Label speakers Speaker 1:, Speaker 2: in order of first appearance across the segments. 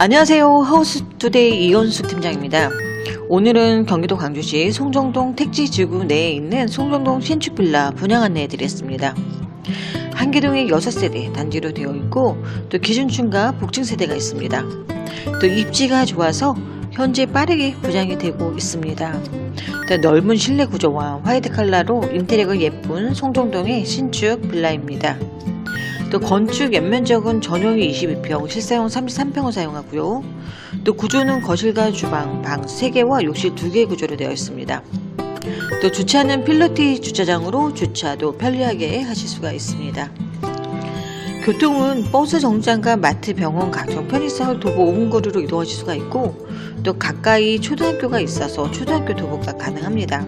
Speaker 1: 안녕하세요. 하우스투데이 이현수 팀장입니다. 오늘은 경기도 광주시 송정동 택지지구 내에 있는 송정동 신축빌라 분양 안내해 드렸습니다. 한계동에 6세대 단지로 되어 있고 또 기준층과 복층세대가 있습니다. 또 입지가 좋아서 현재 빠르게 분양이 되고 있습니다. 또 넓은 실내 구조와 화이트 컬러로 인테리어가 예쁜 송정동의 신축 빌라입니다. 또 건축 연면적은 전용이 22평, 실사용 33평을 사용하고요. 또 구조는 거실과 주방, 방 3개와 욕실 2개 구조로 되어 있습니다. 또 주차는 필로티 주차장으로 주차도 편리하게 하실 수가 있습니다. 교통은 버스 정류장과 마트, 병원, 각종 편의시설 도보 5분 거리로 이동하실 수가 있고 또 가까이 초등학교가 있어서 초등학교 도보가 가능합니다.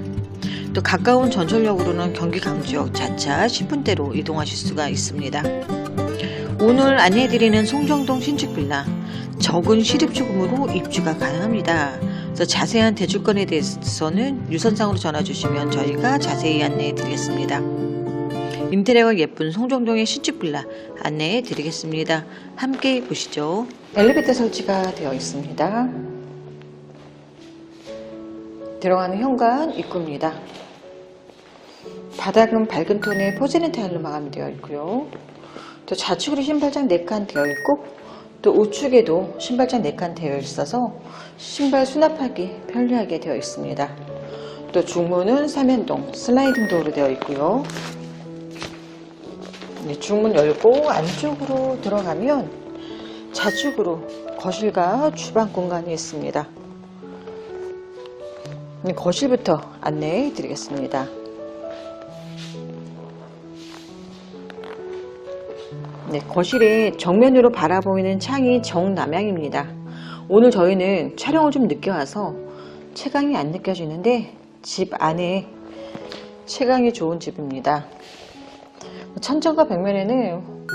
Speaker 1: 또 가까운 전철역으로는 경기 강주역 자차 10분대로 이동하실 수가 있습니다. 오늘 안내해드리는 송정동 신축빌라 적은 실입주금으로 입주가 가능합니다. 그래서 자세한 대주권에 대해서는 유선상으로 전화 주시면 저희가 자세히 안내해 드리겠습니다. 인테리어가 예쁜 송정동의 신축빌라 안내해 드리겠습니다. 함께 보시죠. 엘리베이터 설치가 되어 있습니다. 들어가는 현관 입구입니다. 바닥은 밝은 톤의 포즈는 타일로 마감이 되어 있고요. 또 좌측으로 신발장 4칸 되어 있고 또 우측에도 신발장 4칸 되어 있어서 신발 수납하기 편리하게 되어 있습니다. 또 중문은 삼연동 슬라이딩 도어로 되어 있고요. 네, 중문 열고 안쪽으로 들어가면 좌측으로 거실과 주방 공간이 있습니다. 네, 거실부터 안내해 드리겠습니다. 네, 거실에 정면으로 바라보이는 창이 정남향입니다. 오늘 저희는 촬영을 좀 늦게 와서 채광이 안 느껴지는데 집 안에 채광이 좋은 집입니다. 천정과 벽면에는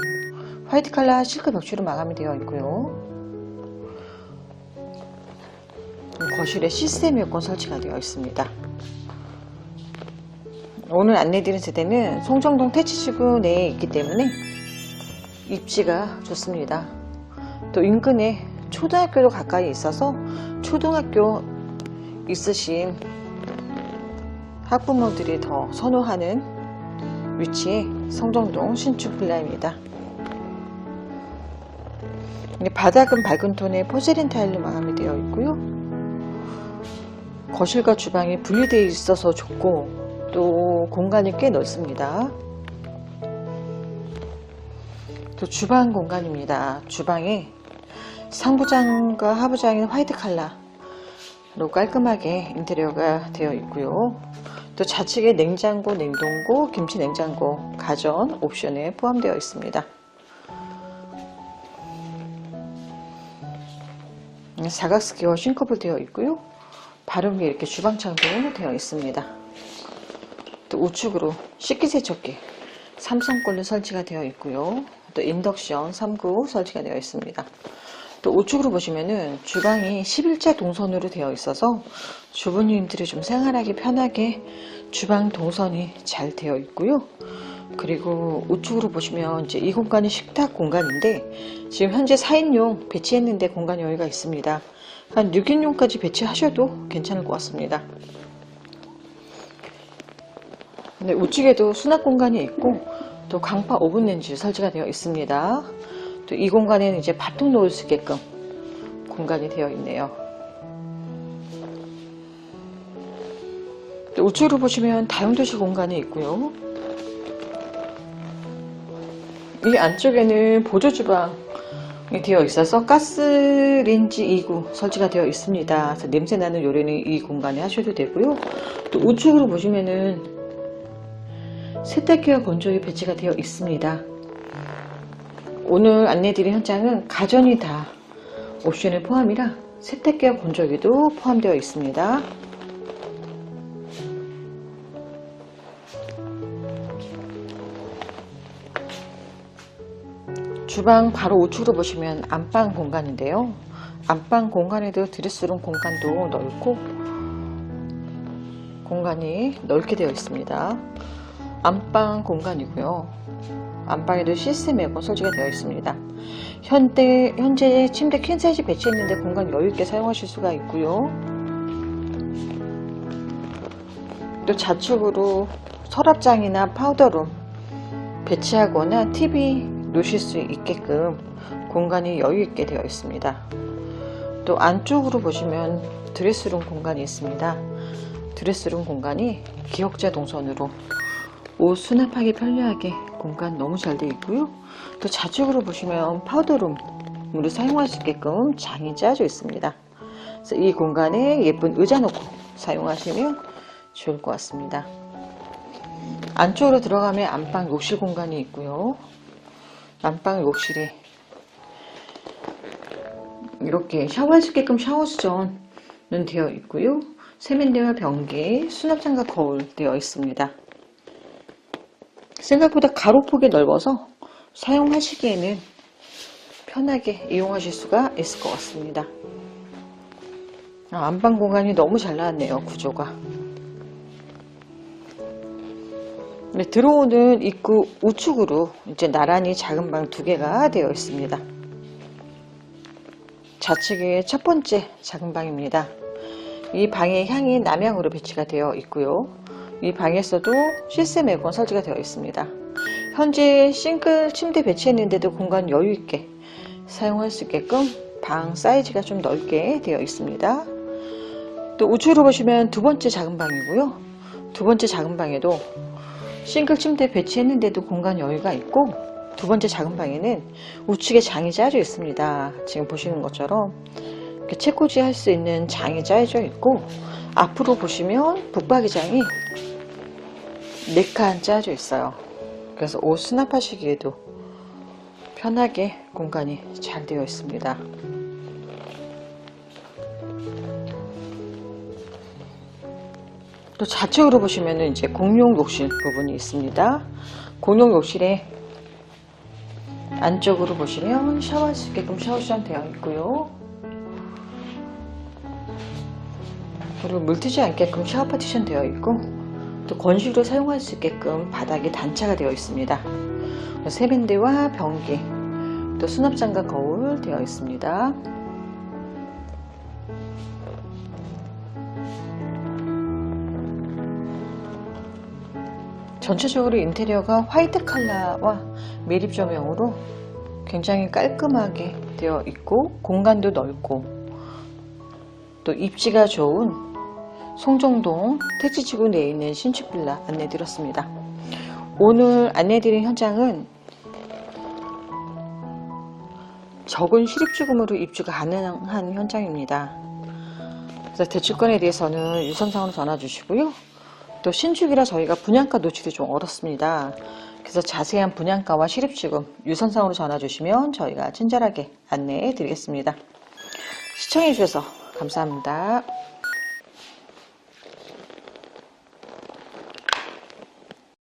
Speaker 1: 화이트 컬러 실크 벽지로 마감이 되어 있고요. 거실에 시스템 에어컨 설치가 되어 있습니다. 오늘 안내드린 세대는 송정동 태치지구 내에 있기 때문에 입지가 좋습니다. 또 인근에 초등학교도 가까이 있어서 초등학교 있으신 학부모들이 더 선호하는 위치의 성정동 신축 빌라입니다. 바닥은 밝은 톤의 포세린 타일로 마감이 되어 있고요. 거실과 주방이 분리되어 있어서 좋고 또 공간이 꽤 넓습니다. 또 주방 공간입니다. 주방에 상부장과 하부장인 화이트 컬러로 깔끔하게 인테리어가 되어 있고요. 또 좌측에 냉장고, 냉동고, 김치 냉장고, 가전 옵션에 포함되어 있습니다. 사각스퀘어 싱크볼 되어 있고요. 바른 게 이렇게 주방창도 되어 있습니다. 또 우측으로 식기세척기 삼성꼴로 설치가 되어 있고요. 또 인덕션 3구 설치가 되어 있습니다. 또 우측으로 보시면은 주방이 11자 동선으로 되어 있어서 주부님들이 좀 생활하기 편하게 주방 동선이 잘 되어 있고요. 그리고 우측으로 보시면 이제 이 공간이 식탁 공간인데 지금 현재 4인용 배치했는데 공간 여유가 있습니다. 한 6인용까지 배치하셔도 괜찮을 것 같습니다. 네, 우측에도 수납 공간이 있고 또 강파 오븐 렌즈 설치가 되어 있습니다. 또 이 공간에는 이제 밥통 놓을 수 있게끔 공간이 되어 있네요. 또 우측으로 보시면 다용도실 공간이 있고요. 이 안쪽에는 보조 주방이 되어 있어서 가스레인지 2구 설치가 되어 있습니다. 그래서 냄새 나는 요리는 이 공간에 하셔도 되고요. 또 우측으로 보시면은 세탁기와 건조기 배치가 되어 있습니다. 오늘 안내드린 현장은 가전이 다 옵션에 포함이라 세탁기와 건조기도 포함되어 있습니다. 주방 바로 우측으로 보시면 안방 공간인데요. 안방 공간에도 드레스룸 공간도 넓고 공간이 넓게 되어 있습니다. 안방 공간이고요. 안방에도 시스템 에어컨 설치가 되어 있습니다. 현대, 현재 침대 퀸 사이즈 배치했는데 공간 여유있게 사용하실 수가 있고요. 또 좌측으로 서랍장이나 파우더룸 배치하거나 TV 놓으실 수 있게끔 공간이 여유있게 되어 있습니다. 또 안쪽으로 보시면 드레스룸 공간이 있습니다. 드레스룸 공간이 기역자 동선으로 옷 수납하기 편리하게 공간 너무 잘 되어 있고요. 또 좌측으로 보시면 파우더룸으로 사용할 수 있게끔 장이 짜져 있습니다. 그래서 이 공간에 예쁜 의자 놓고 사용하시면 좋을 것 같습니다. 안쪽으로 들어가면 안방 욕실 공간이 있고요. 안방 욕실이 이렇게 샤워할 수 있게끔 샤워 수전은 되어 있고요. 세면대와 변기, 수납장과 거울 되어 있습니다. 생각보다 가로폭이 넓어서 사용하시기에는 편하게 이용하실 수가 있을 것 같습니다. 아, 안방 공간이 너무 잘 나왔네요, 구조가. 네, 들어오는 입구 우측으로 이제 나란히 작은 방 두 개가 되어 있습니다. 좌측의 첫 번째 작은 방입니다. 이 방의 향이 남향으로 배치가 되어 있고요. 이 방에서도 시스템 에어컨 설치가 되어 있습니다. 현재 싱글 침대 배치했는데도 공간 여유 있게 사용할 수 있게끔 방 사이즈가 좀 넓게 되어 있습니다. 또 우측으로 보시면 두 번째 작은 방이고요. 두 번째 작은 방에도 싱글 침대 배치했는데도 공간 여유가 있고 두 번째 작은 방에는 우측에 장이 짜져 있습니다. 지금 보시는 것처럼 책꽂이 할 수 있는 장이 짜여져 있고 앞으로 보시면 북박이장이 4칸 짜져 있어요. 그래서 옷 수납하시기에도 편하게 공간이 잘 되어 있습니다. 또 좌측으로 보시면 이제 공용 욕실 부분이 있습니다. 공용 욕실에 안쪽으로 보시면 샤워할 수 있게끔 샤워장 되어 있고요. 그리고 물 튀지 않게끔 샤워 파티션 되어 있고 또 건식으로 사용할 수 있게끔 바닥에 단차가 되어 있습니다. 세면대와 변기 또 수납장과 거울 되어 있습니다. 전체적으로 인테리어가 화이트 컬러와 매립 조명으로 굉장히 깔끔하게 되어 있고 공간도 넓고 또 입지가 좋은 송정동 택지지구 내에 있는 신축 빌라 안내드렸습니다. 오늘 안내드린 현장은 적은 실입주금으로 입주가 가능한 현장입니다. 그래서 대출권에 대해서는 유선상으로 전화 주시고요. 또 신축이라 저희가 분양가 노출이 좀 어렵습니다. 그래서 자세한 분양가와 실입주금 유선상으로 전화 주시면 저희가 친절하게 안내해 드리겠습니다. 시청해 주셔서 감사합니다.